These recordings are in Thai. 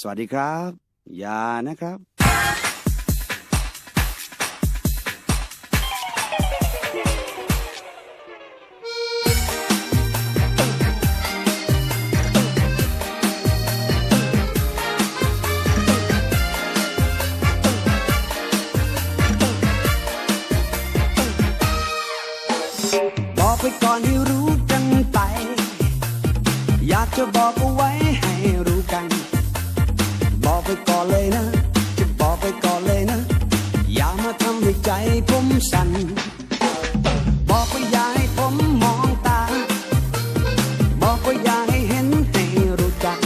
สวัสดีครับ อย่านะครับบอกไปก่อนให้รู้กันไป อยากจะบอกเอาไว้ สั่นบอกว่าอย่าให้ผมมองตา บอกว่าอย่าให้เห็นให้รู้จัก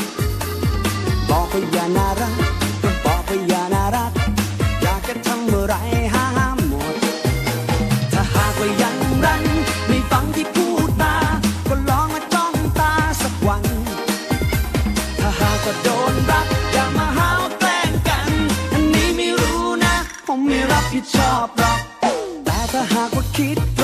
บอกว่าอย่าน่ารักบอกว่าอย่าน่ารัก อยากจะทำเมื่อไรห้ามหมด ถ้าหากว่ายังรันไม่ฟังที่พูดมา ก็ลองมาจ้องตาสักวัน ถ้าหากว่าโดนรักอย่ามาหาวแกล้งกัน อันนี้ไม่รู้นะ ผมไม่รับผิดชอบหรอก หากว่าคิด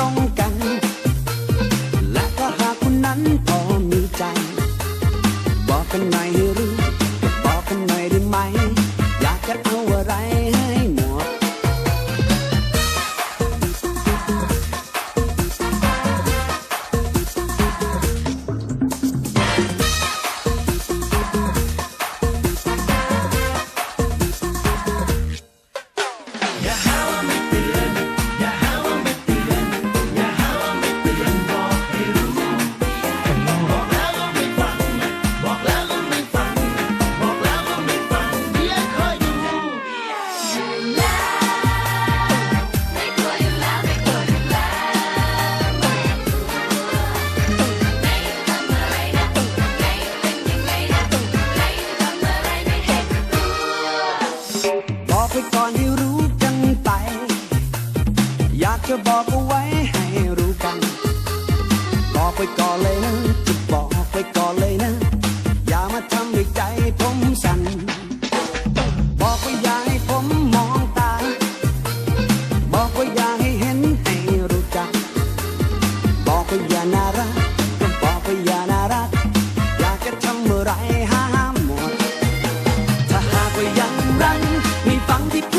อยากจะบอกเอาไว้ให้รู้กัน บอกไว้ก่อนเลยนะ จะบอกไว้ก่อนเลยนะ อย่ามาทำให้ใจผมสั่น บอกว่อย่าให้ผมมองตา บอกว่อย่าให้เห็นให้รู้จัก บอกว่อย่าน่ารักบอกว่อย่าน่ารัก อยากจะทำเมื่อไรห้ามหมด ถ้าหากว่ายังรันไม่ฟังที่